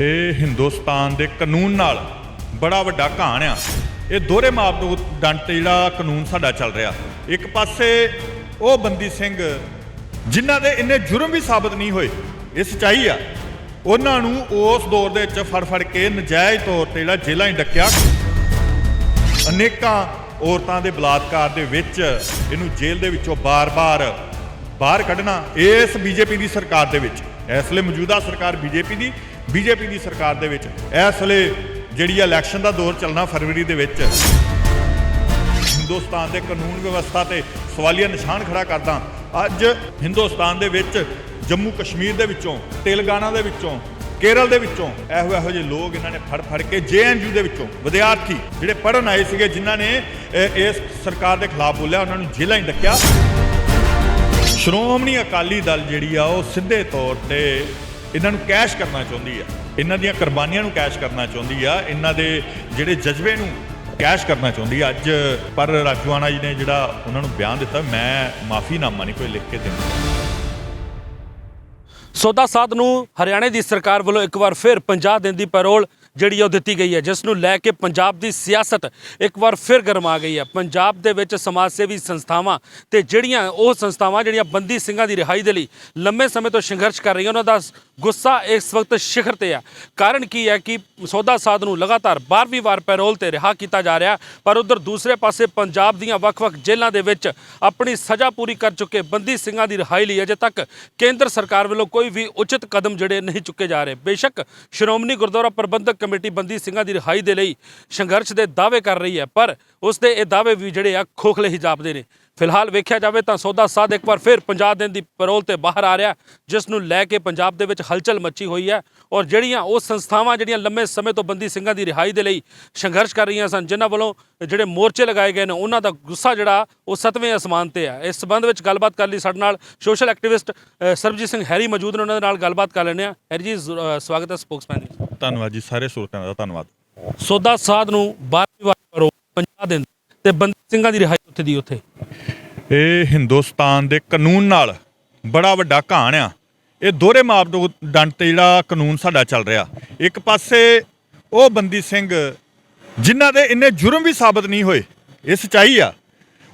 ਇਹ ਹਿੰਦੁਸਤਾਨ ਦੇ ਕਾਨੂੰਨ ਨਾਲ ਬੜਾ ਵੱਡਾ ਘਾਣ ਆ। ਇਹ ਦੋਹਰੇ ਮਾਪਦੰਡ ਤੇ ਜਿਹੜਾ ਕਾਨੂੰਨ ਸਾਡਾ ਚੱਲ ਰਿਹਾ। ਇੱਕ ਪਾਸੇ ਉਹ ਬੰਦੀ ਸਿੰਘ ਜਿਨ੍ਹਾਂ ਦੇ ਇੰਨੇ ਜੁਰਮ ਵੀ ਸਾਬਤ ਨਹੀਂ ਹੋਏ, ਇਹ ਸਚਾਈ ਆ। ਉਹਨਾਂ ਨੂੰ ਉਸ ਦੌਰ ਦੇ ਵਿੱਚ ਫੜ ਫੜ ਕੇ ਨਜਾਇਜ਼ ਤੌਰ ਤੇ ਜਿਹੜਾ ਜੇਲ੍ਹਾਂ ਹੀ ਡੱਕਿਆ। ਅਨੇਕਾਂ ਔਰਤਾਂ ਦੇ ਬਲਾਤਕਾਰ ਦੇ ਵਿੱਚ ਇਹਨੂੰ ਜੇਲ੍ਹ ਦੇ ਵਿੱਚੋਂ ਬਾਰ-ਬਾਰ ਬਾਹਰ ਕੱਢਣਾ ਇਸ ਬੀਜੇਪੀ ਦੀ ਸਰਕਾਰ ਦੇ ਵਿੱਚ। ਇਸ ਲਈ ਮੌਜੂਦਾ ਸਰਕਾਰ ਬੀਜੇਪੀ ਦੀ। ਬੀਜੇਪੀ ਦੀ ਸਰਕਾਰ ਦੇ ਵਿੱਚ, ਇਸ ਵੇਲੇ ਜਿਹੜੀ ਇਲੈਕਸ਼ਨ ਦਾ ਦੌਰ ਚੱਲਣਾ ਫਰਵਰੀ ਦੇ ਵਿੱਚ। ਹਿੰਦੁਸਤਾਨ ਦੇ ਕਾਨੂੰਨ ਵਿਵਸਥਾ ਤੇ ਸਵਾਲੀਆ ਨਿਸ਼ਾਨ ਖੜਾ ਕਰਦਾ। ਅੱਜ ਹਿੰਦੁਸਤਾਨ ਦੇ ਵਿੱਚ, ਜੰਮੂ ਕਸ਼ਮੀਰ ਦੇ ਵਿੱਚੋਂ, ਤੇਲੰਗਾਨਾ ਦੇ ਵਿੱਚੋਂ, ਕੇਰਲ ਦੇ ਵਿੱਚੋਂ ਇਹੋ ਇਹੋ ਜਿਹੇ ਲੋਕ ਇਹਨਾਂ ਨੇ ਫੜ ਫੜ ਕੇ ਜੇਐਨਯੂ ਦੇ ਵਿੱਚੋਂ ਵਿਦਿਆਰਥੀ ਜਿਹੜੇ ਪੜ੍ਹਨ ਆਏ ਸੀਗੇ, ਜਿਨ੍ਹਾਂ ਨੇ ਇਸ ਸਰਕਾਰ ਦੇ ਖਿਲਾਫ ਬੋਲਿਆ, ਉਹਨਾਂ ਨੂੰ ਜੇਲ੍ਹਾਂ ਹੀ ਡੱਕਿਆ। ਸ਼੍ਰੋਮਣੀ ਅਕਾਲੀ ਦਲ ਜਿਹੜੀ ਆ, ਉਹ ਸਿੱਧੇ ਤੌਰ ਤੇ ਇਹਨਾਂ ਨੂੰ ਕੈਸ਼ ਕਰਨਾ ਚਾਹੁੰਦੀ ਆ। ਇਹਨਾਂ ਦੀਆਂ ਕੁਰਬਾਨੀਆਂ ਨੂੰ ਕੈਸ਼ ਕਰਨਾ ਚਾਹੁੰਦੀ ਆ। ਇਹਨਾਂ ਦੇ ਜਿਹੜੇ ਜਜ਼ਬੇ ਨੂੰ ਕੈਸ਼ ਕਰਨਾ ਚਾਹੁੰਦੀ ਆ। ਅੱਜ ਪਰ ਰਾਜੂਆਣਾ ਜੀ ਨੇ ਜਿਹੜਾ ਉਹਨਾਂ ਨੂੰ ਬਿਆਨ ਦਿੱਤਾ, ਮੈਂ ਮਾਫੀਨਾਮਾ ਨਹੀਂ ਕੋਈ ਲਿਖ ਕੇ ਦਿੰਦਾ ਸੌਦਾ ਸਾਧ ਨੂੰ ਹਰਿਆਣੇ ਦੀ ਸਰਕਾਰ ਵੱਲੋਂ ਇੱਕ ਵਾਰ ਫਿਰ 50 ਦਿਨ ਦੀ ਪੈਰੋਲ ਜਿਹੜੀ ਉਹ ਦਿੱਤੀ ਗਈ ਹੈ ਜਿਸ ਨੂੰ ਲੈ ਕੇ ਪੰਜਾਬ ਦੀ ਸਿਆਸਤ ਇੱਕ ਵਾਰ ਫਿਰ ਗਰਮਾ ਗਈ ਹੈ। ਪੰਜਾਬ ਦੇ ਵਿੱਚ ਸਮਾਜ ਸੇਵੀ ਸੰਸਥਾਵਾਂ ਤੇ ਜਿਹੜੀਆਂ ਉਹ ਸੰਸਥਾਵਾਂ, ਜਿਹੜੀਆਂ ਬੰਦੀ ਸਿੰਘਾਂ ਦੀ ਰਿਹਾਈ ਦੇ ਲਈ ਲੰਮੇ ਸਮੇਂ ਤੋਂ ਸੰਘਰਸ਼ ਕਰ ਰਹੀਆਂ, ਉਹਨਾਂ ਦਾ ਗੁੱਸਾ ਇਸ ਵਕਤ ਸਿਖਰ ਤੇ ਆ ਕਾਰਨ ਕੀ ਹੈ ਕਿ ਸੌਦਾ ਸਾਧ ਨੂੰ ਲਗਾਤਾਰ 12ਵੀਂ ਵਾਰ ਪੈਰੋਲ ਤੇ ਰਿਹਾ ਕੀਤਾ ਜਾ ਰਿਹਾ, ਪਰ ਉਧਰ ਦੂਸਰੇ ਪਾਸੇ ਪੰਜਾਬ ਦੀਆਂ ਵੱਖ-ਵੱਖ ਜੇਲ੍ਹਾਂ ਦੇ ਵਿੱਚ ਆਪਣੀ ਸਜ਼ਾ ਪੂਰੀ ਕਰ ਚੁੱਕੇ ਬੰਦੀ ਸਿੰਘਾਂ ਦੀ ਰਿਹਾਈ ਲਈ ਅਜੇ ਤੱਕ ਕੇਂਦਰ ਸਰਕਾਰ ਵੱਲੋਂ ਕੋਈ ਵੀ ਉਚਿਤ ਕਦਮ ਜਿਹੜੇ ਨਹੀਂ ਚੁੱਕੇ ਜਾ ਰਹੇ। ਬੇਸ਼ੱਕ ਸ਼੍ਰੋਮਣੀ ਗੁਰਦੁਆਰਾ ਪ੍ਰਬੰਧਕ ਕਮੇਟੀ ਬੰਦੀ ਸਿੰਘਾਂ ਦੀ ਰਿਹਾਈ ਦੇ ਲਈ ਸੰਘਰਸ਼ ਦੇ ਦਾਅਵੇ ਕਰ ਰਹੀ ਹੈ, ਪਰ ਉਸ ਦੇ ਇਹ ਦਾਅਵੇ ਵੀ ਜਿਹੜੇ ਆ ਖੋਖਲੇ ਹੀ ਜਾਪਦੇ ਨੇ। ਫਿਲਹਾਲ ਵੇਖਿਆ ਜਾਵੇ ਤਾਂ ਸੌਦਾ ਸਾਧ ਇੱਕ ਵਾਰ ਫਿਰ 50 ਦਿਨ ਦੀ ਪੈਰੋਲ ਤੇ ਬਾਹਰ ਆ ਰਿਹਾ, ਜਿਸ ਨੂੰ ਲੈ ਕੇ ਪੰਜਾਬ ਦੇ ਵਿੱਚ ਹਲਚਲ ਮੱਚੀ ਹੋਈ ਹੈ ਔਰ ਜਿਹੜੀਆਂ ਉਹ ਸੰਸਥਾਵਾਂ, ਜਿਹੜੀਆਂ ਲੰਮੇ ਸਮੇਂ ਤੋਂ ਬੰਦੀ ਸਿੰਘਾਂ ਦੀ ਰਿਹਾਈ ਦੇ ਲਈ ਸੰਘਰਸ਼ ਕਰ ਰਹੀਆਂ ਸਨ, ਜਿਨ੍ਹਾਂ ਵੱਲੋਂ ਜਿਹੜੇ ਮੋਰਚੇ ਲਗਾਏ ਗਏ ਨੇ, ਉਹਨਾਂ ਦਾ ਗੁੱਸਾ ਜਿਹੜਾ ਉਹ ਸਤਵੇਂ ਅਸਮਾਨ ਤੇ ਹੈ ਇਸ ਸਬੰਧ ਵਿੱਚ ਗੱਲਬਾਤ ਕਰਨ ਲਈ ਸਾਡੇ ਨਾਲ social activist Sarabjit Singh Harry ਮੌਜੂਦ ਨੇ, ਉਹਨਾਂ ਦੇ ਨਾਲ ਗੱਲਬਾਤ ਕਰ ਲੈਂਦੇ ਆ ਹੈਰੀ ਜੀ ਸਵਾਗਤ ਹੈ ਸਪੋਕਸਮੈਨ ਜੀ ਧੰਨਵਾਦ ਜੀ ਸਾਰੇ ਸਰੋਤਿਆਂ ਦਾ ਧੰਨਵਾਦ। ਸੌਦਾ ਸਾਧ ਨੂੰ 12ਵੀਂ ਵਾਰ ਪੈਰੋਲ 50 ਦਿਨ। ਤੇ ਬੰਦੀ ਸਿੰਘਾਂ ਦੀ ਰਿਹਾਈ ਉੱਥੇ ਦੀ ਉੱਥੇ। ਇਹ ਹਿੰਦੁਸਤਾਨ ਦੇ ਕਾਨੂੰਨ ਨਾਲ ਬੜਾ ਵੱਡਾ ਘਾਣ ਆ। ਇਹ ਦੋਹਰੇ ਮਾਪਦੰਡ ਤੇ ਜਿਹੜਾ ਕਾਨੂੰਨ ਸਾਡਾ ਚੱਲ ਰਿਹਾ। ਇੱਕ ਪਾਸੇ ਉਹ ਬੰਦੀ ਸਿੰਘ ਜਿਨ੍ਹਾਂ ਦੇ ਇੰਨੇ ਜੁਰਮ ਵੀ ਸਾਬਤ ਨਹੀਂ ਹੋਏ ਇਹ ਸਚਾਈ ਆ।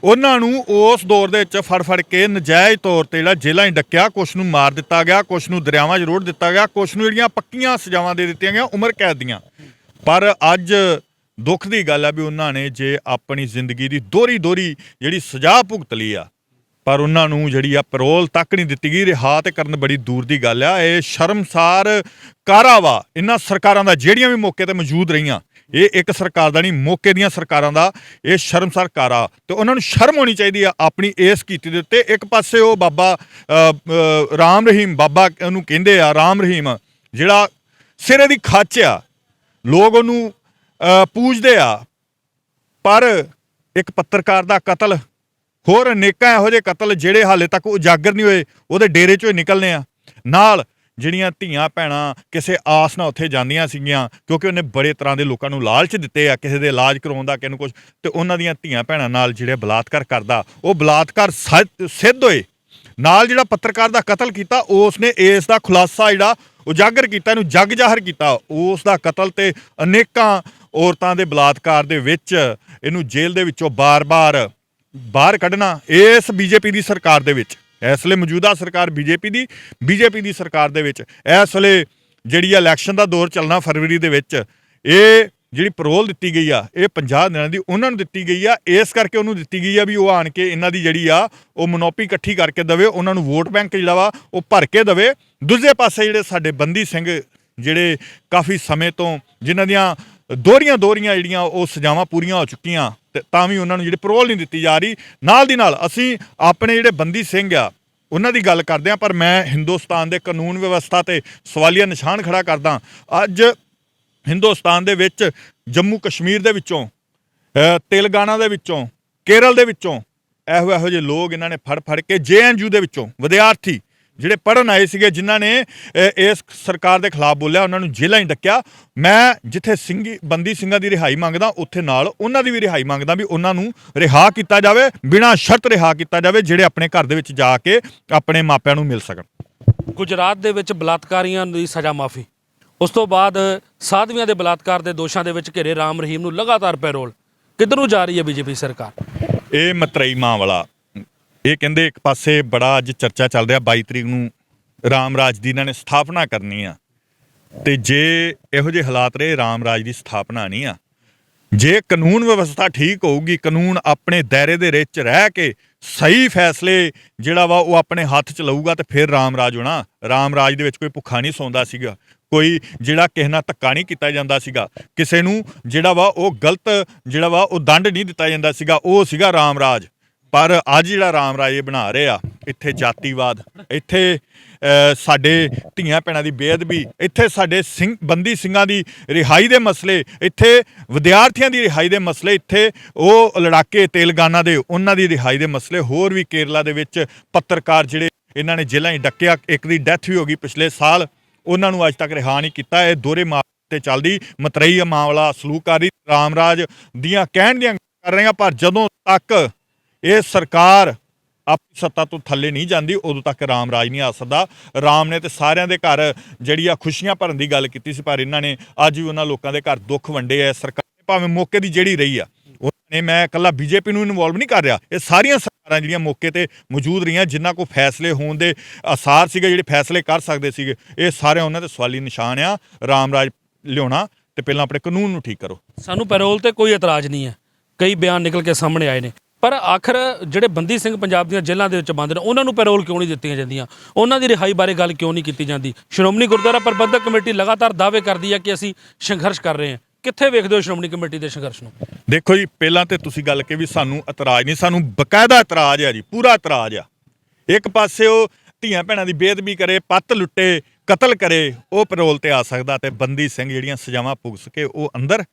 ਉਹਨਾਂ ਨੂੰ ਉਸ ਦੌਰ ਦੇ ਵਿੱਚ ਫੜ ਫੜ ਕੇ ਨਜਾਇਜ਼ ਤੌਰ ਤੇ ਜਿਹੜਾ ਜੇਲ੍ਹਾਂ 'ਚ ਡੱਕਿਆ, ਕੁਛ ਨੂੰ ਮਾਰ ਦਿੱਤਾ ਗਿਆ, ਕੁਛ ਨੂੰ ਦਰਿਆਵਾਂ 'ਚ ਰੋੜ ਦਿੱਤਾ ਗਿਆ, ਕੁਛ ਨੂੰ ਜਿਹੜੀਆਂ ਪੱਕੀਆਂ ਸਜ਼ਾਵਾਂ ਦੇ ਦਿੱਤੀਆਂ ਗਈਆਂ ਉਮਰ ਕੈਦ ਦੀਆਂ। ਪਰ ਅੱਜ ਦੁੱਖ ਦੀ ਗੱਲ ਆ ਵੀ ਉਹਨਾਂ ਨੇ ਜੇ ਆਪਣੀ ਜ਼ਿੰਦਗੀ ਦੀ ਦੋਹਰੀ ਦੋਹਰੀ ਜਿਹੜੀ ਸਜ਼ਾ ਭੁਗਤ ਲਈ ਆ, ਪਰ ਉਹਨਾਂ ਨੂੰ ਜਿਹੜੀ ਆ ਪੈਰੋਲ ਤੱਕ ਨਹੀਂ ਦਿੱਤੀ ਗਈ, ਰਿਹਾ ਤੇ ਕਰਨ ਬੜੀ ਦੂਰ ਦੀ ਗੱਲ ਆ। ਇਹ ਸ਼ਰਮਸਾਰ ਕਾਰਾ ਇਹਨਾਂ ਸਰਕਾਰਾਂ ਦਾ ਜਿਹੜੀਆਂ ਵੀ ਮੌਕੇ ਤੇ ਮੌਜੂਦ ਰਹੀਆਂ ਇਹ ਇੱਕ ਸਰਕਾਰ ਦਾ ਨਹੀਂ, ਮੌਕੇ ਦੀਆਂ ਸਰਕਾਰਾਂ ਦਾ ਇਹ ਸ਼ਰਮਸਾਰ ਕਾਰਾ ਤੇ ਉਹਨਾਂ ਨੂੰ ਸ਼ਰਮ ਹੋਣੀ ਚਾਹੀਦੀ ਆ ਆਪਣੀ ਇਸ ਕੀਤੀ ਦੇ ਉੱਤੇ। ਇੱਕ ਪਾਸੇ ਉਹ ਬਾਬਾ ਰਾਮ ਰਹੀਮ, ਬਾਬਾ ਉਹਨੂੰ ਕਹਿੰਦੇ ਆ, ਰਾਮ ਰਹੀਮ, ਜਿਹੜਾ ਸਿਰੇ ਦੀ ਖੱਚ ਆ। ਲੋਕ ਉਹਨੂੰ ਪੂਜਦੇ ਆ। ਪਰ ਇੱਕ ਪੱਤਰਕਾਰ ਦਾ ਕਤਲ, ਹੋਰ ਅਨੇਕਾਂ ਇਹੋ ਜਿਹੇ ਕਤਲ ਜਿਹੜੇ ਹਾਲੇ ਤੱਕ ਉਜਾਗਰ ਨਹੀਂ ਹੋਏ, ਉਹਦੇ ਡੇਰੇ ਚੋਂ ਹੀ ਨਿਕਲਨੇ ਆ। ਨਾਲ ਜਿਹੜੀਆਂ ਧੀਆਂ ਭੈਣਾਂ ਕਿਸੇ ਆਸ ਨਾਲ ਉੱਥੇ ਜਾਂਦੀਆਂ ਸੀਗੀਆਂ, ਕਿਉਂਕਿ ਉਹਨੇ ਬੜੇ ਤਰ੍ਹਾਂ ਦੇ ਲੋਕਾਂ ਨੂੰ ਲਾਲਚ ਦਿੱਤੇ ਆ, ਕਿਸੇ ਦੇ ਇਲਾਜ ਕਰਾਉਣ ਦਾ, ਕਿਸੇ ਨੂੰ ਕੁਝ ਤੇ ਉਹਨਾਂ ਦੀਆਂ ਧੀਆਂ ਭੈਣਾਂ ਨਾਲ ਜਿਹੜੇ ਬਲਾਤਕਾਰ ਕਰਦਾ, ਉਹ ਬਲਾਤਕਾਰ ਸੱਚ- ਸਿੱਧ ਹੋਏ। ਨਾਲ ਜਿਹੜਾ ਪੱਤਰਕਾਰ ਦਾ ਕਤਲ ਕੀਤਾ ਉਸ ਨੇ ਇਸ ਦਾ ਖੁਲਾਸਾ ਜਿਹੜਾ ਉਜਾਗਰ ਕੀਤਾ, ਇਹਨੂੰ ਜੱਗ ਜ਼ਾਹਰ ਕੀਤਾ। ਉਸ ਦਾ ਕਤਲ ਤੇ ਅਨੇਕਾਂ ਔਰਤਾਂ ਦੇ ਬਲਾਤਕਾਰ ਦੇ ਵਿੱਚ ਇਹਨੂੰ ਜੇਲ੍ਹ ਦੇ ਵਿੱਚੋਂ ਬਾਰ-ਬਾਰ ਬਾਹਰ ਕੱਢਣਾ, ਇਸ ਬੀਜੇਪੀ ਦੀ ਸਰਕਾਰ ਦੇ ਵਿੱਚ। ਇਸ ਵੇਲੇ ਮੌਜੂਦਾ ਸਰਕਾਰ ਬੀਜੇਪੀ ਦੀ ਬੀਜੇਪੀ ਦੀ ਸਰਕਾਰ ਦੇ ਵਿੱਚ। ਇਸ ਵੇਲੇ ਜਿਹੜੀ ਇਲੈਕਸ਼ਨ ਦਾ ਦੌਰ ਚੱਲਣਾ ਫਰਵਰੀ ਦੇ ਵਿੱਚ, ਇਹ ਜਿਹੜੀ ਪਰੋਲ ਦਿੱਤੀ ਗਈ ਆ, ਇਹ 50 ਦਿਨਾਂ ਦੀ, ਉਹਨਾਂ ਨੂੰ ਦਿੱਤੀ ਗਈ ਆ। ਇਸ ਕਰਕੇ ਉਹਨੂੰ ਦਿੱਤੀ ਗਈ ਆ ਵੀ ਉਹ ਆਣ ਕੇ ਇਹਨਾਂ ਦੀ ਜਿਹੜੀ ਆ, ਉਹ ਮਨੋਪੀ ਇਕੱਠੀ ਕਰਕੇ ਦਵੇ, ਉਹਨਾਂ ਨੂੰ ਵੋਟ ਬੈਂਕ ਜਿਹੜਾ ਵਾ, ਉਹ ਭਰ ਕੇ ਦਵੇ। ਦੂਜੇ ਪਾਸੇ ਜਿਹੜੇ ਸਾਡੇ ਬੰਦੀ ਸਿੰਘ, ਜਿਹੜੇ ਕਾਫੀ ਸਮੇਂ ਤੋਂ ਜਿਨ੍ਹਾਂ ਦੀਆਂ ਦੋਹਰੀਆਂ ਦੋਹਰੀਆਂ ਜਿਹੜੀਆਂ ਉਹ ਸਜ਼ਾਵਾਂ ਪੂਰੀਆਂ ਹੋ ਚੁੱਕੀਆਂ ਤੇ ਤਾਂ ਵੀ ਉਹਨਾਂ ਨੂੰ ਜਿਹੜੀ ਪਰੋਲ ਨਹੀਂ ਦਿੱਤੀ ਜਾ ਰਹੀ। ਨਾਲ ਦੀ ਨਾਲ ਅਸੀਂ ਆਪਣੇ ਜਿਹੜੇ ਬੰਦੀ ਸਿੰਘ ਆ, ਉਹਨਾਂ ਦੀ ਗੱਲ ਕਰਦੇ ਆ ਪਰ ਮੈਂ ਹਿੰਦੁਸਤਾਨ ਦੇ ਕਾਨੂੰਨ ਵਿਵਸਥਾ ਤੇ ਸਵਾਲੀਆ ਨਿਸ਼ਾਨ ਖੜਾ ਕਰਦਾ। ਅੱਜ ਹਿੰਦੁਸਤਾਨ ਦੇ ਵਿੱਚ, ਜੰਮੂ ਕਸ਼ਮੀਰ ਦੇ ਵਿੱਚੋਂ ਤੇਲੰਗਾਨਾ ਦੇ ਵਿੱਚੋਂ, ਕੇਰਲ ਦੇ ਵਿੱਚੋਂ ਇਹੋ ਇਹੋ ਜਿਹੇ ਲੋਕ ਇਹਨਾਂ ਨੇ ਫੜ ਫੜ ਕੇ ਜੇਐਨਯੂ ਦੇ ਵਿੱਚੋਂ, ਵਿਦਿਆਰਥੀ ਜਿਹੜੇ ਪੜਨ ਆਏ ਸੀਗੇ ਜਿਨ੍ਹਾਂ ਨੇ ਇਸ ਸਰਕਾਰ ਦੇ ਖਿਲਾਫ ਬੋਲਿਆ ਉਹਨਾਂ ਨੂੰ ਜੇਲ੍ਹਾਂ 'ਚ ਡੱਕਿਆ। ਮੈਂ ਜਿੱਥੇ ਸਿੰਘੀ ਬੰਦੀ ਸਿੰਘਾਂ ਦੀ ਰਿਹਾਈ ਮੰਗਦਾ ਉੱਥੇ ਨਾਲ ਉਹਨਾਂ ਦੀ ਵੀ ਰਿਹਾਈ ਮੰਗਦਾ ਵੀ ਉਹਨਾਂ ਨੂੰ ਰਿਹਾ ਕੀਤਾ ਜਾਵੇ ਬਿਨਾਂ ਸ਼ਰਤ ਰਿਹਾ ਕੀਤਾ ਜਾਵੇ ਜਿਹੜੇ ਆਪਣੇ ਘਰ ਦੇ ਵਿੱਚ ਜਾ ਕੇ ਆਪਣੇ ਮਾਪਿਆਂ ਨੂੰ ਮਿਲ ਸਕਣ। ਗੁਜਰਾਤ ਦੇ ਵਿੱਚ ਬਲਾਤਕਾਰੀਆਂ ਦੀ ਸਜ਼ਾ ਮਾਫੀ। ਉਸ ਤੋਂ ਬਾਅਦ ਸਾਧਵੀਆਂ ਦੇ ਬਲਾਤਕਾਰ ਦੇ ਦੋਸ਼ਾਂ ਦੇ ਵਿੱਚ ਘਿਰੇ ਰਾਮ ਰਹੀਮ ਨੂੰ ਲਗਾਤਾਰ ਪੈਰੋਲ। ਕਿੱਧਰ ਨੂੰ ਜਾ ਰਹੀ ਹੈ ਬੀਜੇਪੀ ਸਰਕਾਰ? ਇਹ ਮਤਰਈ ਮਾਂ ਵਾਲਾ ਇਹ ਕਹਿੰਦੇ ਇੱਕ ਪਾਸੇ ਬੜਾ ਅੱਜ ਚਰਚਾ ਚੱਲ ਰਿਹਾ 22 ਤਰੀਕ ਨੂੰ ਰਾਮ ਰਾਜ ਦੀ ਇਹਨਾਂ ਨੇ ਸਥਾਪਨਾ ਕਰਨੀ ਆ। ਤੇ ਜੇ ਇਹੋ ਜਿਹੇ ਹਾਲਾਤ ਰਹੇ ਰਾਮ ਰਾਜ ਦੀ ਸਥਾਪਨਾ ਨਹੀਂ ਆ। ਜੇ ਕਾਨੂੰਨ ਵਿਵਸਥਾ ਠੀਕ ਹੋਊਗੀ, ਕਾਨੂੰਨ ਆਪਣੇ ਦਾਇਰੇ ਦੇ ਵਿੱਚ ਰਹਿ ਕੇ ਸਹੀ ਫੈਸਲੇ ਜਿਹੜਾ ਵਾ ਉਹ ਆਪਣੇ ਹੱਥ ਚ ਲਊਗਾ ਤੇ ਫਿਰ ਰਾਮ ਰਾਜ ਹੋਣਾ। ਰਾਮ ਰਾਜ ਦੇ ਵਿੱਚ ਕੋਈ ਭੁੱਖਾ ਨਹੀਂ ਸੌਂਦਾ ਸੀਗਾ। ਕੋਈ ਜਿਹੜਾ ਕਿਸੇ ਨਾਲ ਧੱਕਾ ਨਹੀਂ ਕੀਤਾ ਜਾਂਦਾ ਸੀਗਾ। ਕਿਸੇ ਨੂੰ ਜਿਹੜਾ ਵਾ ਉਹ ਗਲਤ ਜਿਹੜਾ ਵਾ ਉਹ ਦੰਡ ਨਹੀਂ ਦਿੱਤਾ ਜਾਂਦਾ ਸੀਗਾ, ਉਹ ਸੀਗਾ ਰਾਮ ਰਾਜ ਪਰ ਅੱਜ ਜਿਹੜਾ ਰਾਮ ਰਾਜ ਇਹ ਬਣਾ ਰਹੇ ਆ, ਇੱਥੇ ਜਾਤੀਵਾਦ, ਇੱਥੇ ਸਾਡੇ ਧੀਆਂ ਭੈਣਾਂ ਦੀ ਬੇਅਦਬੀ, ਇੱਥੇ ਸਾਡੇ ਸਿੰਘ, ਬੰਦੀ ਸਿੰਘਾਂ ਦੀ ਰਿਹਾਈ ਦੇ ਮਸਲੇ, ਇੱਥੇ ਵਿਦਿਆਰਥੀਆਂ ਦੀ ਰਿਹਾਈ ਦੇ ਮਸਲੇ, ਇੱਥੇ ਉਹ ਲੜਾਕੇ ਤੇਲਗਾਨਾ ਦੇ ਉਹਨਾਂ ਦੀ ਰਿਹਾਈ ਦੇ ਮਸਲੇ, ਹੋਰ ਵੀ ਕੇਰਲਾ ਦੇ ਵਿੱਚ ਪੱਤਰਕਾਰ ਜਿਹੜੇ ਇਹਨਾਂ ਨੇ ਜੇਲ੍ਹਾਂ 'ਚ ਡੱਕਿਆ, ਇੱਕ ਦੀ ਡੈਥ ਵੀ ਹੋ ਗਈ ਪਿਛਲੇ ਸਾਲ, ਉਹਨਾਂ ਨੂੰ ਅੱਜ ਤੱਕ ਰਿਹਾ ਨਹੀਂ ਕੀਤਾ, ਇਹ ਦੋਰੇ ਮਾਰ ਤੇ ਚੱਲਦੀ ਮਤਰਈ ਮਾਮਲਾ ਸਲੂਕਾਰੀ ਰਾਮਰਾਜ ਦੀਆਂ ਕਹਿਣ ਦੀਆਂ ਕਰ ਰਹੇ ਰਹੀਆਂ ਪਰ ਜਦੋਂ ਤੱਕ ਇਹ ਸਰਕਾਰ ਆਪਣੀ ਸੱਤਾ ਤੋਂ ਥੱਲੇ ਨਹੀਂ ਜਾਂਦੀ, ਉਦੋਂ ਤੱਕ ਰਾਮ ਰਾਜ ਨਹੀਂ ਆ ਸਕਦਾ। ਰਾਮ ਨੇ ਤੇ ਸਾਰਿਆਂ ਦੇ ਘਰ ਜਿਹੜੀ ਆ ਖੁਸ਼ੀਆਂ ਭਰਨ ਦੀ ਗੱਲ ਕੀਤੀ ਸੀ, ਪਰ ਇਹਨਾਂ ਨੇ ਅੱਜ ਵੀ ਉਹਨਾਂ ਲੋਕਾਂ ਦੇ ਘਰ ਦੁੱਖ ਵੰਡੇ ਆ। ਸਰਕਾਰ ਭਾਵੇਂ ਮੌਕੇ ਦੀ ਜਿਹੜੀ ਰਹੀ ਆ, ਉਹਨਾਂ ਨੇ ਮੈਂ ਇਕੱਲਾ ਬੀਜੇਪੀ ਨੂੰ ਇਨਵੋਲਵ ਨਹੀਂ ਕਰ ਰਿਹਾ। ਇਹ ਸਾਰੀਆਂ ਸਰਕਾਰਾਂ ਜਿਹੜੀਆਂ ਮੌਕੇ ਤੇ ਮੌਜੂਦ ਰਹੀਆਂ, ਜਿਨ੍ਹਾਂ ਕੋ ਫੈਸਲੇ ਹੋਣ ਦੇ ਆਸਾਰ ਸੀਗੇ, ਜਿਹੜੇ ਫੈਸਲੇ ਕਰ ਸਕਦੇ ਸੀਗੇ, ਇਹ ਸਾਰੇ ਉਹਨਾਂ ਦੇ ਸਵਾਲੀ ਨਿਸ਼ਾਨ ਆ। ਰਾਮ ਰਾਜ ਲਿਆਉਣਾ ਤੇ ਪਹਿਲਾਂ ਆਪਣੇ ਕਾਨੂੰਨ ਨੂੰ ਠੀਕ ਕਰੋ। ਸਾਨੂੰ ਪੈਰੋਲ ਤੇ ਕੋਈ ਇਤਰਾਜ਼ ਨਹੀਂ ਹੈ। ਕਈ ਬਿਆਨ ਨਿਕਲ ਕੇ ਸਾਹਮਣੇ ਆਏ ਨੇ। ਪਰ ਆਖਰ ਜਿਹੜੇ ਬੰਦੀ ਸਿੰਘ ਪੰਜਾਬ ਦੀਆਂ ਜੇਲ੍ਹਾਂ ਦੇ ਵਿੱਚ ਬੰਦ ਨੇ, ਉਹਨਾਂ ਨੂੰ ਪੈਰੋਲ ਕਿਉਂ ਨਹੀਂ ਦਿੱਤੀਆਂ ਜਾਂਦੀਆਂ? ਉਹਨਾਂ ਦੀ ਰਿਹਾਈ ਬਾਰੇ ਗੱਲ ਕਿਉਂ ਨਹੀਂ ਕੀਤੀ ਜਾਂਦੀ? ਸ਼੍ਰੋਮਣੀ ਗੁਰਦੁਆਰਾ ਪ੍ਰਬੰਧਕ ਕਮੇਟੀ ਲਗਾਤਾਰ ਦਾਅਵੇ ਕਰਦੀ ਹੈ ਕਿ ਅਸੀਂ ਸੰਘਰਸ਼ ਕਰ ਰਹੇ ਹਾਂ। ਕਿੱਥੇ ਵੇਖਦੇ ਹੋ ਸ਼੍ਰੋਮਣੀ ਕਮੇਟੀ ਦੇ ਸੰਘਰਸ਼ ਨੂੰ? ਦੇਖੋ ਜੀ, ਪਹਿਲਾਂ ਤੇ ਤੁਸੀਂ ਗੱਲ ਕਿ ਵੀ ਸਾਨੂੰ ਇਤਰਾਜ਼ ਨਹੀਂ, ਸਾਨੂੰ ਬਕਾਇਦਾ ਇਤਰਾਜ਼ ਆ ਜੀ, ਪੂਰਾ ਇਤਰਾਜ਼ ਆ। ਇੱਕ ਪਾਸੇ ਉਹ ਧੀਆਂ ਭੈਣਾਂ ਦੀ ਬੇਅਦਬੀ ਕਰੇ, ਪੱਤ ਲੁੱਟੇ, ਕਤਲ ਕਰੇ, ਉਹ ਪੈਰੋਲ ਤੇ ਆ ਸਕਦਾ ਤੇ ਬੰਦੀ ਸਿੰਘ ਜਿਹੜੀਆਂ ਸਜ਼ਾਵਾਂ ਭੁਗਤ ਕੇ ਉਹ ਅੰਦਰ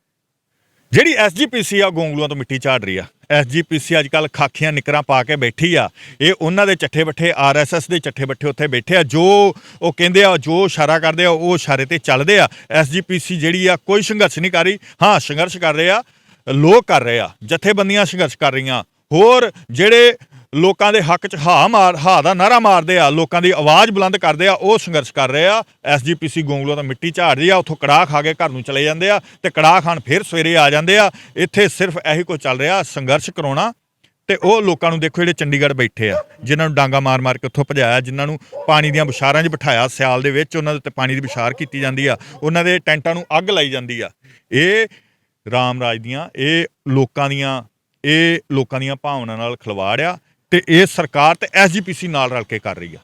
ਜਿਹੜੀ ਐਸਜੀਪੀਸੀ ਆ ਗੋਂਗਲੂਆਂ ਤੋਂ ਮਿੱਟੀ ਝਾੜ ਰਹੀ ਆ। ਐਸਜੀਪੀਸੀ ਅੱਜ ਕੱਲ ਖਾਖੀਆਂ ਨਿਕਰਾਂ ਪਾ ਕੇ ਬੈਠੀ ਆ। ਇਹ ਉਹਨਾਂ ਦੇ ਚੱਠੇ ਬੱਠੇ ਆਰਐਸਐਸ ਦੇ ਚੱਠੇ ਬੱਠੇ ਉੱਥੇ ਬੈਠੇ ਆ। ਜੋ ਉਹ ਕਹਿੰਦੇ ਆ, ਜੋ ਇਸ਼ਾਰਾ ਕਰਦੇ ਆ, ਉਹ ਇਸ਼ਾਰੇ ਤੇ ਚੱਲਦੇ ਆ। ਐਸਜੀਪੀਸੀ ਜਿਹੜੀ ਆ, ਕੋਈ ਸੰਘਰਸ਼ ਨਹੀਂ ਕਰ ਰਹੀ। ਹਾਂ, ਸੰਘਰਸ਼ ਕਰ ਰਹੇ ਆ, ਲੋਕ ਕਰ ਰਹੇ ਆ, ਜਥੇਬੰਦੀਆਂ ਸੰਘਰਸ਼ ਕਰ ਰਹੀਆਂ। ਹੋਰ ਜਿਹੜੇ ਲੋਕਾਂ ਦੇ ਹੱਕ 'ਚ ਹਾ ਮਾਰ, ਹਾ ਦਾ ਨਾਰਾ ਮਾਰਦੇ ਆ, ਲੋਕਾਂ ਦੀ ਆਵਾਜ਼ ਬੁਲੰਦ ਕਰਦੇ ਆ, ਉਹ ਸੰਘਰਸ਼ ਕਰ ਰਹੇ ਆ। ਐਸਜੀਪੀਸੀ ਗੋਂਗਲੋ ਤਾਂ ਮਿੱਟੀ ਝਾੜ ਰਹੀ ਆ, ਉੱਥੋਂ ਕੜਾਹ ਖਾ ਕੇ ਘਰ ਨੂੰ ਚਲੇ ਜਾਂਦੇ ਆ ਤੇ ਕੜਾਹ ਖਾਣ ਫਿਰ ਸਵੇਰੇ ਆ ਜਾਂਦੇ ਆ। ਇੱਥੇ ਸਿਰਫ ਇਹੀ ਕੁਝ ਚੱਲ ਰਿਹਾ, ਸੰਘਰਸ਼ ਕਰਾਉਣਾ ਤੇ ਉਹ ਲੋਕਾਂ ਨੂੰ ਦੇਖੋ ਜਿਹੜੇ ਚੰਡੀਗੜ੍ਹ ਬੈਠੇ ਆ, ਜਿਨ੍ਹਾਂ ਨੂੰ ਡਾਂਗਾ ਮਾਰ ਮਾਰ ਕੇ ਉੱਥੋਂ ਭਜਾਇਆ, ਜਿਨ੍ਹਾਂ ਨੂੰ ਪਾਣੀ ਦੀਆਂ ਬੁਸ਼ਾਰਾਂ 'ਚ ਬਿਠਾਇਆ, ਸਿਆਲ ਦੇ ਵਿੱਚ ਉਹਨਾਂ ਦੇ ਉੱਤੇ ਪਾਣੀ ਦੀ ਬੁਸ਼ਾਰ ਕੀਤੀ ਜਾਂਦੀ ਆ, ਉਹਨਾਂ ਦੇ ਟੈਂਟਾਂ ਨੂੰ ਅੱਗ ਲਾਈ ਜਾਂਦੀ ਆ। ਇਹ ਰਾਮ ਰਾਜ ਦੀਆਂ, ਇਹ ਲੋਕਾਂ ਦੀਆਂ, ਇਹ ਲੋਕਾਂ ਦੀਆਂ ਭਾਵਨਾ ਨਾਲ ਖਿਲਵਾੜ ਆ। ਤੇ ਇਹ ਸਰਕਾਰ ਤੇ ਐਸਜੀਪੀਸੀ ਨਾਲ ਰਲ ਕੇ ਕਰ ਰਹੀ ਆ।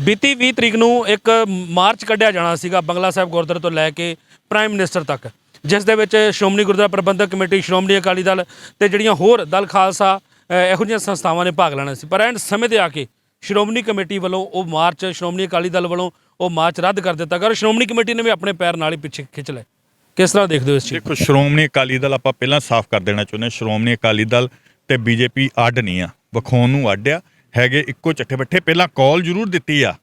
ਬੀਤੀ 20 ਤਰੀਕ ਨੂੰ ਇੱਕ ਮਾਰਚ ਕੱਢਿਆ ਜਾਣਾ ਸੀਗਾ ਬੰਗਲਾ ਸਾਹਿਬ ਗੁਰਦੁਆਰੇ ਤੋਂ ਲੈ ਕੇ ਪ੍ਰਾਈਮ ਮਿਨਿਸਟਰ ਤੱਕ ਜਿਸ ਦੇ ਵਿੱਚ ਸ਼੍ਰੋਮਣੀ ਗੁਰਦੁਆਰਾ ਪ੍ਰਬੰਧਕ ਕਮੇਟੀ ਸ਼੍ਰੋਮਣੀ ਅਕਾਲੀ ਦਲ ਤੇ ਜਿਹੜੀਆਂ ਹੋਰ ਦਲ ਖਾਲਸਾ ਇਹੋ ਜਿਹੀਆਂ ਸੰਸਥਾਵਾਂ ਨੇ ਭਾਗ ਲੈਣਾ ਸੀ। ਪਰ ਐਂਡ ਸਮੇਂ ਤੇ ਆ ਕੇ ਸ਼੍ਰੋਮਣੀ ਕਮੇਟੀ ਵੱਲੋਂ ਉਹ ਮਾਰਚ ਸ਼੍ਰੋਮਣੀ ਅਕਾਲੀ ਦਲ ਵੱਲੋਂ ਉਹ ਮਾਰਚ ਰੱਦ ਕਰ ਦਿੱਤਾ ਗਿਆ ਸ਼੍ਰੋਮਣੀ ਕਮੇਟੀ ਨੇ ਵੀ ਆਪਣੇ ਪੈਰ ਨਾਲ ਹੀ ਪਿੱਛੇ ਖਿੱਚ ਲਏ। ਕਿਸ ਤਰ੍ਹਾਂ ਦੇਖਦੇ ਹੋ ਇਸ ਚੀਜ਼ ਦੇਖੋ ਸ਼੍ਰੋਮਣੀ ਅਕਾਲੀ ਦਲ ਆਪਾਂ ਪਹਿਲਾਂ ਸਾਫ਼ ਕਰ ਦੇਣਾ ਚਾਹੁੰਦੇ ਹਾਂ। ਸ਼੍ਰੋਮਣੀ ਅਕਾਲੀ ਦਲ ਤੇ ਬੀਜੇਪੀ ਅੱਡ ਨਹੀਂ ਆ। ਵਿਖਾਉਣ ਨੂੰ ਅੱਡ ਆ ਹੈਗੇ ਇੱਕੋ ਚੱਠੇ ਬੱਠੇ। ਪਹਿਲਾਂ ਕਾਲ ਜ਼ਰੂਰ ਦਿੱਤੀ ਆ,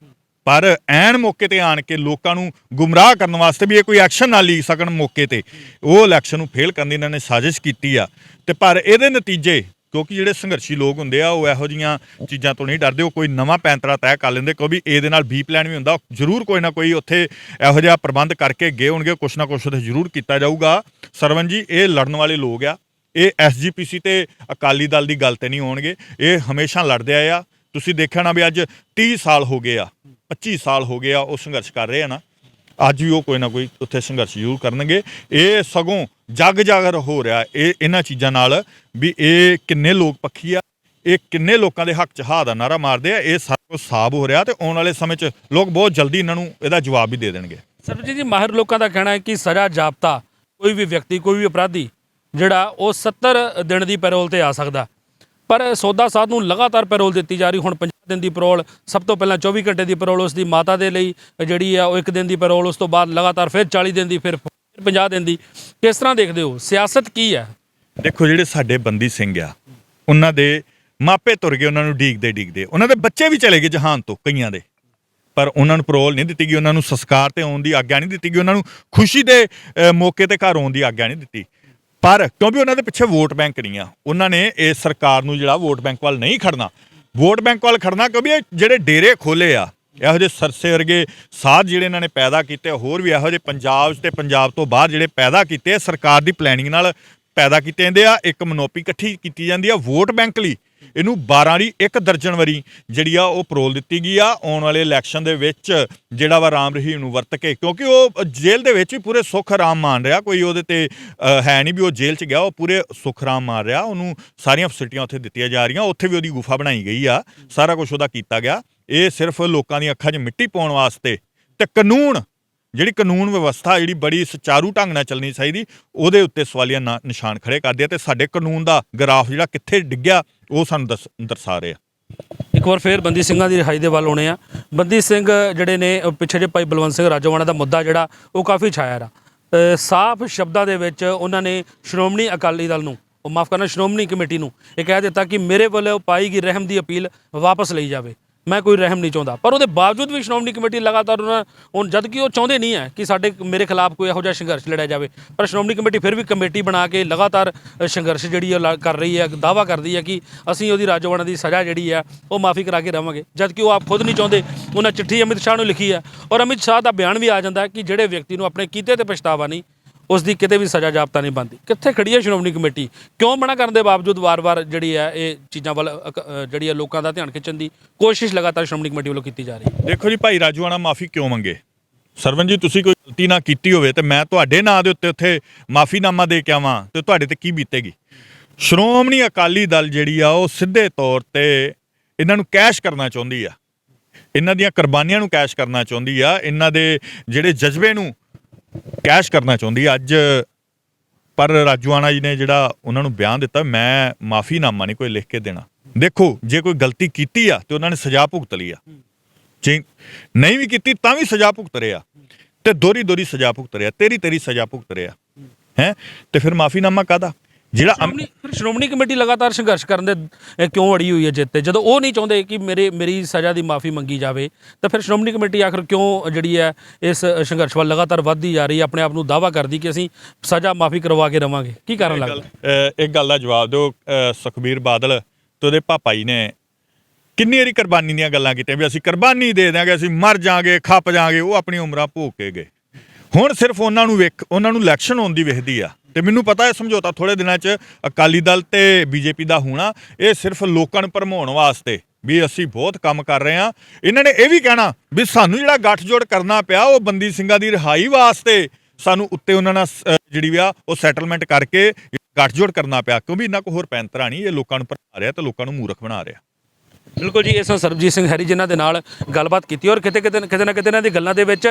ਪਰ ਐਨ ਮੌਕੇ ਤੇ ਆਣ ਕੇ ਲੋਕਾਂ ਨੂੰ ਗੁੰਮਰਾਹ ਕਰਨ ਵਾਸਤੇ ਵੀ ਇਹ ਕੋਈ ਐਕਸ਼ਨ ਨਾ ਲਈ ਸਕਣ ਮੌਕੇ ਤੇ। ਉਹ ਇਲੈਕਸ਼ਨ ਨੂੰ ਫੇਲ ਕਰਨ ਦੀ ਇਹਨਾਂ ਨੇ ਸਾਜ਼ਿਸ਼ ਕੀਤੀ ਆ। ਤੇ ਪਰ ਇਹਦੇ ਨਤੀਜੇ, ਕਿਉਂਕਿ ਜਿਹੜੇ ਸੰਘਰਸ਼ੀ ਲੋਕ ਹੁੰਦੇ ਆ, ਉਹ ਇਹੋ ਜੀਆਂ ਚੀਜ਼ਾਂ ਤੋਂ ਨਹੀਂ ਡਰਦੇ, ਉਹ ਕੋਈ ਨਵਾਂ ਪੈਂਤਰਾ ਤੈਅ ਕਰ ਲੈਂਦੇ, ਕਿਉਂਕਿ ਇਹਦੇ ਨਾਲ ਬੀ ਪਲਾਨ ਵੀ ਹੁੰਦਾ। ਜ਼ਰੂਰ ਕੋਈ ਨਾ ਕੋਈ ਉੱਥੇ ਇਹੋ ਜਿਹਾ ਪ੍ਰਬੰਧ ਕਰਕੇ ਗਏ ਹੋਣਗੇ, ਕੁਛ ਨਾ ਕੁਛ ਉੱਥੇ ਜ਼ਰੂਰ ਕੀਤਾ ਜਾਊਗਾ। ਸਰਵਨ ਜੀ, ਇਹ ਲੜਨ ਵਾਲੇ ਲੋਕ ਆ। ਇਹ ਐਸਜੀਪੀਸੀ ਤੇ ਅਕਾਲੀ ਦਲ ਦੀ ਗੱਲ ਤੇ ਨਹੀਂ ਹੋਣਗੇ। ਇਹ ਹਮੇਸ਼ਾ ਲੜਦੇ ਆਏ ਆ। ਤੁਸੀਂ ਦੇਖਿਆ ਨਾ ਵੀ ਅੱਜ 30 ਸਾਲ ਹੋ ਗਏ ਆ 25 ਸਾਲ ਹੋ ਗਏ ਆ ਉਹ ਸੰਘਰਸ਼ ਕਰ ਰਹੇ ਆ ਨਾ। ਅੱਜ ਵੀ ਉਹ ਕੋਈ ਨਾ ਕੋਈ ਉੱਥੇ ਸੰਘਰਸ਼ ਜ਼ਰੂਰ ਕਰਨਗੇ। ਇਹ ਸਗੋਂ ਜਗ ਜਾਗਰ ਹੋ ਰਿਹਾ ਇਹ ਇਹਨਾਂ ਚੀਜ਼ਾਂ ਨਾਲ ਵੀ ਇਹ ਕਿੰਨੇ ਲੋਕ ਪੱਖੀ ਆ, ਇਹ ਕਿੰਨੇ ਲੋਕਾਂ ਦੇ ਹੱਕ ਚ ਹਾ ਦਾ ਨਾਰਾ ਮਾਰਦੇ ਆ, ਇਹ ਸਾਰਾ ਕੁਝ ਸਾਬ ਹੋ ਰਿਹਾ ਤੇ ਆਉਣ ਵਾਲੇ ਸਮੇਂ 'ਚ ਲੋਕ ਬਹੁਤ ਜਲਦੀ ਇਹਨਾਂ ਨੂੰ ਇਹਦਾ ਜਵਾਬ ਵੀ ਦੇ ਦੇਣਗੇ। ਸਰਬਜੀਤ ਜੀ, ਮਾਹਿਰ ਲੋਕਾਂ ਦਾ ਕਹਿਣਾ ਹੈ ਕਿ ਸਜ਼ਾ, ਜਾਬਤਾ, ਕੋਈ ਵੀ ਵਿਅਕਤੀ, ਕੋਈ ਵੀ ਅਪਰਾਧੀ ਜਿਹੜਾ ਉਹ 70 ਦਿਨ ਦੀ ਪੈਰੋਲ ਤੇ ਆ ਸਕਦਾ। ਪਰ ਸੌਦਾ ਸਾਧ ਨੂੰ ਲਗਾਤਾਰ ਪੈਰੋਲ ਦਿੱਤੀ ਜਾ ਰਹੀ, ਹੁਣ 50 ਦਿਨ ਦੀ ਪੈਰੋਲ, ਸਭ ਤੋਂ ਪਹਿਲਾਂ 24 ਘੰਟੇ ਦੀ ਪੈਰੋਲ ਉਸ ਦੀ ਮਾਤਾ ਦੇ ਲਈ, ਜਿਹੜੀ ਆ ਉਹ ਇੱਕ ਦਿਨ ਦੀ ਪੈਰੋਲ, ਉਸ ਤੋਂ ਬਾਅਦ ਲਗਾਤਾਰ ਫਿਰ 40 ਦਿਨ ਦੀ, ਫਿਰ 50 ਦਿਨ ਦੀ। ਕਿਸ ਤਰ੍ਹਾਂ ਦੇਖਦੇ ਹੋ, ਸਿਆਸਤ ਕੀ ਹੈ? ਦੇਖੋ ਜਿਹੜੇ ਸਾਡੇ ਬੰਦੀ ਸਿੰਘ ਆ, ਉਹਨਾਂ ਦੇ ਮਾਪੇ ਤੁਰ ਗਏ, ਉਹਨਾਂ ਨੂੰ ਡੀਕਦੇ ਡੀਕਦੇ ਉਹਨਾਂ ਦੇ ਬੱਚੇ ਵੀ ਚਲੇ ਗਏ ਜਹਾਨ ਤੋਂ, ਕਈਆਂ ਦੇ। ਪਰ ਉਹਨਾਂ ਨੂੰ ਪਰੋਲ ਨਹੀਂ ਦਿੱਤੀ ਗਈ, ਉਹਨਾਂ ਨੂੰ ਸੰਸਕਾਰ ਤੇ ਆਉਣ ਦੀ ਆਗਿਆ ਨਹੀਂ ਦਿੱਤੀ ਗਈ, ਉਹਨਾਂ ਨੂੰ ਖੁਸ਼ੀ ਦੇ ਮੌਕੇ ਤੇ ਘਰ ਆਉਣ ਦੀ ਆਗਿਆ ਨਹੀਂ ਦਿੱਤੀ। ਪਰ ਕਿਉਂਕਿ ਉਹਨਾਂ ਦੇ ਪਿੱਛੇ ਵੋਟ ਬੈਂਕ ਨਹੀਂ ਆ ਉਹਨਾਂ ਨੇ ਇਸ ਸਰਕਾਰ ਨੂੰ ਜਿਹੜਾ ਵੋਟ ਬੈਂਕ ਵੱਲ ਨਹੀਂ ਖੜਨਾ। ਵੋਟ ਬੈਂਕ ਵੱਲ ਖੜਨਾ ਕਿਉਂਕਿ ਇਹ ਜਿਹੜੇ ਡੇਰੇ ਖੋਲੇ ਆ, ਇਹੋ ਜਿਹੇ ਸਰਸੇ ਵਰਗੇ ਸਾਧ ਜਿਹੜੇ ਇਹਨਾਂ ਨੇ ਪੈਦਾ ਕੀਤੇ ਹੋਰ ਵੀ ਇਹੋ ਜਿਹੇ ਪੰਜਾਬ 'ਚ ਤੇ ਪੰਜਾਬ ਤੋਂ ਬਾਹਰ ਜਿਹੜੇ ਪੈਦਾ ਕੀਤੇ ਸਰਕਾਰ ਦੀ ਪਲੈਨਿੰਗ ਨਾਲ ਪੈਦਾ ਕੀਤੇ ਜਾਂਦੇ ਆ, ਇੱਕ ਮਨੋਪੀ ਇਕੱਠੀ ਕੀਤੀ ਜਾਂਦੀ ਆ, ਵੋਟ ਬੈਂਕ ਲਈ। ਇਹਨੂੰ 12 ਦੀ ਇੱਕ ਦਰਜਨ ਵਾਰੀ ਜਿਹੜੀ ਆ ਉਹ ਪਰੋਲ ਦਿੱਤੀ ਗਈ ਆ, ਆਉਣ ਵਾਲੇ ਇਲੈਕਸ਼ਨ ਦੇ ਵਿੱਚ ਜਿਹੜਾ ਵਾ ਰਾਮ ਰਹੀਮ ਨੂੰ ਵਰਤ ਕੇ, ਕਿਉਂਕਿ ਉਹ ਜੇਲ੍ਹ ਦੇ ਵਿੱਚ ਵੀ ਪੂਰੇ ਸੁੱਖ ਆਰਾਮ ਮਾਣ ਰਿਹਾ, ਕੋਈ ਉਹਦੇ ਤੇ ਹੈ ਨਹੀਂ ਵੀ ਉਹ ਜੇਲ੍ਹ 'ਚ ਗਿਆ, ਉਹ ਪੂਰੇ ਸੁੱਖ ਆਰਾਮ ਮਾਣ ਰਿਹਾ, ਉਹਨੂੰ ਸਾਰੀਆਂ ਫੈਸਿਲਿਟੀਆਂ ਉੱਥੇ ਦਿੱਤੀਆਂ ਜਾ ਰਹੀਆਂ, ਉੱਥੇ ਵੀ ਉਹਦੀ ਗੁਫਾ ਬਣਾਈ ਗਈ ਆ, ਸਾਰਾ ਕੁਝ ਉਹਦਾ ਕੀਤਾ ਗਿਆ। ਇਹ ਸਿਰਫ ਲੋਕਾਂ ਦੀਆਂ ਅੱਖਾਂ 'ਚ ਮਿੱਟੀ ਪਾਉਣ ਵਾਸਤੇ ਤੇ ਕਾਨੂੰਨ ਜਿਹੜੀ ਕਾਨੂੰਨ ਵਿਵਸਥਾ ਜਿਹੜੀ ਬੜੀ ਸੁਚਾਰੂ ਢੰਗ ਨਾਲ ਚੱਲਣੀ ਚਾਹੀਦੀ ਉਹਦੇ ਉੱਤੇ ਸਵਾਲੀਆ ਨਿਸ਼ਾਨ ਖੜੇ ਕਰਦੇ ਆ ਤੇ ਸਾਡੇ ਕਾਨੂੰਨ ਦਾ ਗ੍ਰਾਫ ਜਿਹੜਾ ਕਿੱਥੇ ਡਿੱਗਿਆ ਉਹ ਸਾਨੂੰ ਦੱਸ- ਦਰਸਾ ਰਿਹਾ ਇੱਕ ਵਾਰ ਫੇਰ ਬੰਦੀ ਸਿੰਘਾਂ ਦੀ ਰਿਹਾਈ ਦੇ ਵੱਲ ਆਉਣੇ ਆ। ਬੰਦੀ ਸਿੰਘ ਜਿਹੜੇ ਨੇ ਪਿੱਛੇ ਜੇ ਭਾਈ ਬਲਵੰਤ ਸਿੰਘ ਰਾਜੋਵਾਣਾ ਦਾ ਮੁੱਦਾ ਜਿਹੜਾ ਉਹ ਕਾਫੀ ਛਾਇਆ ਰਾ। ਅ, ਸਾਫ਼ ਸ਼ਬਦਾਂ ਦੇ ਵਿੱਚ ਉਹਨਾਂ ਨੇ ਸ਼੍ਰੋਮਣੀ ਅਕਾਲੀ ਦਲ ਨੂੰ ਉਹ ਮਾਫ ਕਰਨਾ ਸ਼੍ਰੋਮਣੀ ਕਮੇਟੀ ਨੂੰ ਇਹ ਕਹਿ ਦਿੱਤਾ ਕਿ ਮੇਰੇ ਵੱਲੋਂ ਪਾਈ ਗਈ ਰਹਿਮ ਦੀ ਅਪੀਲ ਵਾਪਸ ਲਈ ਜਾਵੇ। ਮੈਂ ਕੋਈ ਰਹਿਮ ਨਹੀਂ ਚਾਹੁੰਦਾ। ਪਰ ਉਹਦੇ ਬਾਵਜੂਦ ਵੀ ਸ਼੍ਰੋਮਣੀ ਕਮੇਟੀ ਲਗਾਤਾਰ ਉਹਨਾਂ ਹੁਣ ਜਦ ਕਿ ਉਹ ਚਾਹੁੰਦੇ ਨਹੀਂ ਹੈ ਕਿ ਸਾਡੇ ਮੇਰੇ ਖਿਲਾਫ ਕੋਈ ਇਹੋ ਜਿਹਾ ਸੰਘਰਸ਼ ਲੜਿਆ ਜਾਵੇ। ਪਰ ਸ਼੍ਰੋਮਣੀ ਕਮੇਟੀ ਫਿਰ ਵੀ ਕਮੇਟੀ ਬਣਾ ਕੇ ਲਗਾਤਾਰ ਸੰਘਰਸ਼ ਜਿਹੜੀ ਉਹ ਲ- ਕਰ ਰਹੀ ਹੈ ਦਾਵਾ ਕਰਦੀ ਹੈ ਕਿ ਅਸੀਂ ਉਹਦੀ ਰਾਜੋਵਾਣਾ ਦੀ ਸਜ਼ਾ ਜਿਹੜੀ ਹੈ, ਉਹ ਮਾਫੀ ਕਰਾ ਕੇ ਰਵਾਂਗੇ ਜਦ ਕਿ ਉਹ ਆਪ ਖੁਦ ਨਹੀਂ ਚਾਹੁੰਦੇ। ਉਹਨਾਂ ਚਿੱਠੀ ਅਮਿਤ ਸ਼ਾਹ ਨੂੰ ਲਿਖੀ ਹੈ। ਔਰ ਅਮਿਤ ਸ਼ਾਹ ਦਾ ਬਿਆਨ ਵੀ ਆ ਜਾਂਦਾ ਕਿ ਜਿਹੜੇ ਵਿਅਕਤੀ ਨੂੰ ਆਪਣੇ ਕੀਤੇ ਤੇ ਪਛਤਾਵਾ ਨਹੀਂ ਉਸ ਦੀ ਕਿਤੇ ਵੀ ਸਜ਼ਾ ਜਾਪਤਾ ਨਹੀਂ ਬਣਦੀ। ਕਿੱਥੇ ਖੜੀ ਹੈ ਸ਼੍ਰੋਮਣੀ ਕਮੇਟੀ? ਕਿਉਂ ਮਨਾ ਕਰਨ ਦੇ ਬਾਵਜੂਦ ਵਾਰ-ਵਾਰ ਜਿਹੜੀ ਹੈ ਇਹ ਚੀਜ਼ਾਂ ਵੱਲ ਅਕ- ਜਿਹੜੀ ਹੈ ਲੋਕਾਂ ਦਾ ਧਿਆਨ ਖਿੱਚਣ ਦੀ ਕੋਸ਼ਿਸ਼ ਲਗਾਤਾਰ ਸ਼੍ਰੋਮਣੀ ਕਮੇਟੀ ਵੱਲੋਂ ਕੀਤੀ ਜਾ ਰਹੀ ਹੈ। ਦੇਖੋ ਜੀ, ਭਾਈ ਰਾਜੂਆਣਾ ਮਾਫੀ ਕਿਉਂ ਮੰਗੇ? ਸਰਵਨ ਜੀ, ਤੁਸੀਂ ਕੋਈ ਗਲਤੀ ਨਾ ਕੀਤੀ ਹੋਵੇ ਤੇ ਮੈਂ ਤੁਹਾਡੇ ਨਾਂ ਦੇ ਉੱਤੇ ਉੱਥੇ ਮਾਫੀਨਾਮਾ ਦੇ ਕੇ ਆਵਾਂ ਤੇ ਤੁਹਾਡੇ ਤੇ ਕੀ ਬੀਤੇਗੀ? ਸ਼੍ਰੋਮਣੀ ਅਕਾਲੀ ਦਲ ਜਿਹੜੀ ਆ, ਉਹ ਸਿੱਧੇ ਤੌਰ ਤੇ ਇਹਨਾਂ ਨੂੰ ਕੈਸ਼ ਕਰਨਾ ਚਾਹੁੰਦੀ ਆ। ਇਹਨਾਂ ਦੀਆਂ ਕੁਰਬਾਨੀਆਂ ਨੂੰ ਕੈਸ਼ ਕਰਨਾ ਚਾਹੁੰਦੀ ਆ। ਇਹਨਾਂ ਦੇ ਜਿਹੜੇ ਜਜ਼ਬੇ ਨੂੰ ਕੈਸ਼ ਕਰਨਾ ਚਾਹੁੰਦੀ ਅੱਜ ਪਰ ਰਾਜੂਆਣਾ ਜੀ ਨੇ ਜਿਹੜਾ ਉਹਨਾਂ ਨੂੰ ਬਿਆਨ ਦਿੱਤਾ, ਮੈਂ ਮਾਫੀਨਾਮਾ ਨਹੀਂ ਕੋਈ ਲਿਖ ਕੇ ਦੇਣਾ। ਦੇਖੋ, ਜੇ ਕੋਈ ਗਲਤੀ ਕੀਤੀ ਆ ਤੇ ਉਹਨਾਂ ਨੇ ਸਜ਼ਾ ਭੁਗਤ ਲਈ ਆ। ਜੇ ਨਹੀਂ ਵੀ ਕੀਤੀ ਤਾਂ ਵੀ ਸਜ਼ਾ ਭੁਗਤ ਰਿਹਾ ਤੇ ਦੋਰੀ ਦੋਰੀ ਸਜ਼ਾ ਭੁਗਤ ਰਿਹਾ ਤੇਰੀ ਤੇਰੀ ਸਜ਼ਾ ਭੁਗਤ ਰਿਹਾ ਹੈ? ਤੇ ਫਿਰ ਮਾਫੀਨਾਮਾ ਕਾਦਾ ਜਿਹੜਾ ਅਮ- ਸ਼੍ਰੋਮਣੀ ਫਿਰ ਸ਼੍ਰੋਮਣੀ ਕਮੇਟੀ ਲਗਾਤਾਰ ਸੰਘਰਸ਼ ਕਰਨ ਦੇ ਕਿਉਂ ਅੜੀ ਹੋਈ ਹੈ ਜਿੱਤੇ ਜਦੋਂ ਉਹ ਨਹੀਂ ਚਾਹੁੰਦੇ ਕਿ ਮੇਰੇ ਮੇਰੀ ਸਜ਼ਾ ਦੀ ਮਾਫੀ ਮੰਗੀ ਜਾਵੇ ਤਾਂ ਫਿਰ ਸ਼੍ਰੋਮਣੀ ਕਮੇਟੀ ਆਖਰ ਕਿਉਂ ਜਿਹੜੀ ਹੈ ਇਸ ਸੰਘਰਸ਼ ਵੱਲ ਲਗਾਤਾਰ ਵੱਧਦੀ ਜਾ ਰਹੀ ਹੈ? ਆਪਣੇ ਆਪ ਨੂੰ ਦਾਵਾ ਕਰਦੀ ਕਿ ਅਸੀਂ ਸਜ਼ਾ ਮਾਫੀ ਕਰਵਾ ਕੇ ਰਵਾਂਗੇ। ਕੀ ਕਾਰਨ ਲੱਗਦਾ? ਅਹ ਇੱਕ ਗੱਲ ਦਾ ਜਵਾਬ ਦਿਓ ਅਹ ਸੁਖਬੀਰ ਬਾਦਲ ਤੇ ਉਹਦੇ ਪਾਪਾ ਜੀ ਨੇ ਕਿੰਨੀ ਵਾਰੀ ਕੁਰਬਾਨੀ ਦੀਆਂ ਗੱਲਾਂ ਕੀਤੀਆਂ ਵੀ ਅਸੀਂ ਕੁਰਬਾਨੀ ਦੇ ਦਿਆਂਗੇ ਅਸੀਂ ਮਰ ਜਾਾਂਗੇ ਖੱਪ ਜਾਾਂਗੇ ਉਹ ਆਪਣੀ ਉਮਰਾਂ ਭੋਗ ਕੇ ਗਏ। ਹੁਣ ਸਿਰਫ ਉਹਨਾਂ ਨੂੰ ਵੇਖ ਉਹਨਾਂ ਨੂੰ ਇਲੈਕਸ਼ਨ ਹੋਣ ਦੀ ਵੇਖਦੀ ਆ। ਤੇ ਮੈਨੂੰ ਪਤਾ ਹੈ ਸਮਝੌਤਾ ਥੋੜੇ ਦਿਨਾਂ 'ਚ ਅਕਾਲੀ ਦਲ ਤੇ ਬੀਜੇਪੀ ਦਾ ਹੋਣਾ, ਇਹ ਸਿਰਫ ਲੋਕਾਂ ਨੂੰ ਭਰਮਾਉਣ ਵਾਸਤੇ ਵੀ ਅਸੀਂ ਬਹੁਤ ਕੰਮ ਕਰ ਰਹੇ ਹਾਂ। ਇਹਨਾਂ ਨੇ ਇਹ ਵੀ ਕਹਿਣਾ ਵੀ ਸਾਨੂੰ ਜਿਹੜਾ ਗੱਠਜੋੜ ਕਰਨਾ ਪਿਆ, ਉਹ ਬੰਦੀ ਸਿੰਘਾਂ ਦੀ ਰਿਹਾਈ ਵਾਸਤੇ ਸਾਨੂੰ ਉੱਤੇ ਉਹਨਾਂ ਨਾਲ ਸ- ਜਿਹੜੀ ਆ, ਉਹ ਸੈਟਲਮੈਂਟ ਕਰਕੇ ਗੱਠਜੋੜ ਕਰਨਾ ਪਿਆ। ਕਿਉਂਕਿ ਇਹਨਾਂ ਕੋ ਹੋਰ ਪੈਂਤਰਾ ਨਹੀਂ, ਇਹ ਲੋਕਾਂ ਨੂੰ ਭਰਮਾ ਰਿਹਾ ਤੇ ਲੋਕਾਂ ਨੂੰ ਮੂਰਖ ਬਣਾ ਰਿਹਾ। ਬਿਲਕੁਲ ਜੀ, ਇਸ ਸਰਬਜੀਤ ਸਿੰਘ ਹੈਰੀ ਜਿਨ੍ਹਾਂ ਦੇ ਨਾਲ ਗੱਲਬਾਤ ਕੀਤੀ ਔਰ ਕਿਤੇ ਕਿਤੇ ਕਿਤੇ ਨਾ ਕਿਤੇ ਇਹਨਾਂ ਦੀ ਗੱਲਾਂ ਦੇ ਵਿੱਚ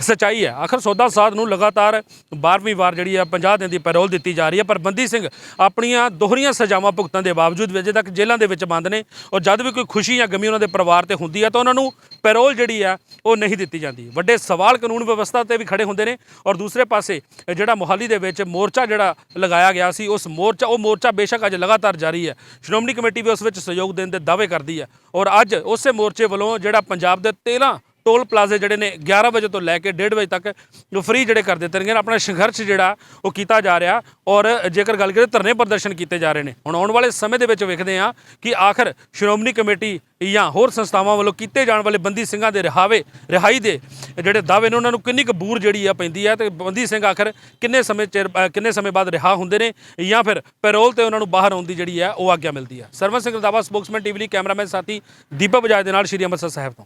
ਸਚਾਈ ਹੈ। ਆਖਰ ਸੌਦਾ ਸਾਧ ਨੂੰ ਲਗਾਤਾਰ 12ਵੀਂ ਵਾਰ ਜਿਹੜੀ ਆ 50 ਦਿਨ ਦੀ ਪੈਰੋਲ ਦਿੱਤੀ ਜਾ ਰਹੀ ਹੈ। ਪਰ ਬੰਦੀ ਸਿੰਘ ਆਪਣੀਆਂ ਦੋਹਰੀਆਂ ਸਜ਼ਾਵਾਂ ਭੁਗਤਣ ਦੇ ਬਾਵਜੂਦ ਵੀ ਅਜੇ ਤੱਕ ਜੇਲ੍ਹਾਂ ਦੇ ਵਿੱਚ ਬੰਦ ਨੇ ਔਰ ਜਦ ਵੀ ਕੋਈ ਖੁਸ਼ੀ ਜਾਂ ਗਮੀ ਉਹਨਾਂ ਦੇ ਪਰਿਵਾਰ ਤੇ ਹੁੰਦੀ ਹੈ ਤਾਂ ਉਹਨਾਂ ਨੂੰ ਪੈਰੋਲ ਜਿਹੜੀ ਹੈ ਉਹ ਨਹੀਂ ਦਿੱਤੀ ਜਾਂਦੀ। ਵੱਡੇ ਸਵਾਲ ਕਾਨੂੰਨ ਵਿਵਸਥਾ ਤੇ ਵੀ ਖੜੇ ਹੁੰਦੇ ਨੇ ਔਰ ਦੂਸਰੇ ਪਾਸੇ ਜਿਹੜਾ ਮੋਹਾਲੀ ਦੇ ਵਿੱਚ ਮੋਰਚਾ ਜਿਹੜਾ ਲਗਾਇਆ ਗਿਆ ਸੀ, ਉਸ ਮੋਰਚਾ, ਉਹ ਮੋਰਚਾ ਬੇਸ਼ੱਕ ਅੱਜ ਲਗਾਤਾਰ ਜਾਰੀ ਹੈ। ਸ਼੍ਰੋਮਣੀ ਕਮੇਟੀ ਵੀ ਉਸ ਵਿੱਚ ਸਹਿਯੋਗ ਦੇਣ ਦੇ ਦਾਅਵੇ ਕਰਦੀ ਹੈ। ਔਰ ਅੱਜ ਉਸੇ ਮੋਰਚੇ ਵੱਲੋਂ ਜਿਹੜਾ ਪੰਜਾਬ ਦੇ 13 ਟੋਲ ਪਲਾਜ਼ੇ ਜਿਹੜੇ ਨੇ 11 ਵਜੇ ਤੋਂ ਲੈ ਕੇ 1:30 ਵਜੇ ਤੱਕ ਜੋ ਫ੍ਰੀ ਜਿਹੜੇ ਕਰ ਦਿੱਤੇ ਨੇ ਆਪਣਾ ਸੰਘਰਸ਼ ਜਿਹੜਾ ਉਹ ਕੀਤਾ ਜਾ ਰਿਹਾ ਔਰ ਜੇਕਰ ਗੱਲ ਕਰੀਏ ਧਰਨੇ ਪ੍ਰਦਰਸ਼ਨ ਕੀਤੇ ਜਾ ਰਹੇ ਨੇ। ਹੁਣ ਆਉਣ ਵਾਲੇ ਸਮੇਂ ਦੇ ਵਿੱਚ ਵੇਖਦੇ ਹਾਂ ਕਿ ਆਖਰ ਸ਼੍ਰੋਮਣੀ ਕਮੇਟੀ ਜਾਂ ਹੋਰ ਸੰਸਥਾਵਾਂ ਵੱਲੋਂ ਕੀਤੇ ਜਾਣ ਵਾਲੇ ਬੰਦੀ ਸਿੰਘਾਂ ਦੇ ਰਿਹਾਵੇ, ਰਿਹਾਈ ਦੇ ਜਿਹੜੇ ਦਾਅਵੇ ਨੇ, ਉਹਨਾਂ ਨੂੰ ਕਿੰਨੀ ਕੁ ਬੂਰ ਜਿਹੜੀ ਆ ਪੈਂਦੀ ਹੈ ਤੇ ਬੰਦੀ ਸਿੰਘ ਆਖਰ ਕਿੰਨੇ ਸਮੇਂ ਚਿਰ ਕਿੰਨੇ ਸਮੇਂ ਬਾਅਦ ਰਿਹਾ ਹੁੰਦੇ ਨੇ ਜਾਂ ਫਿਰ ਪੈਰੋਲ ਤੇ ਉਹਨਾਂ ਨੂੰ ਬਾਹਰ ਆਉਣ ਦੀ ਜਿਹੜੀ ਹੈ ਉਹ ਆਗਿਆ ਮਿਲਦੀ ਹੈ ਸਰਵਨ ਸਿੰਘ ਰੰਧਾਵਾ, ਸਪੋਕਸਮੈਨ ਟੀਵੀ ਲਈ ਕੈਮਰਾਮੈਨ ਸਾਥੀ ਦੀਪਕ ਬਜਾਜ ਦੇ ਨਾਲ ਸ਼੍ਰੀ ਅੰਮ੍ਰਿਤਸਰ ਸਾਹਿਬ ਤੋਂ।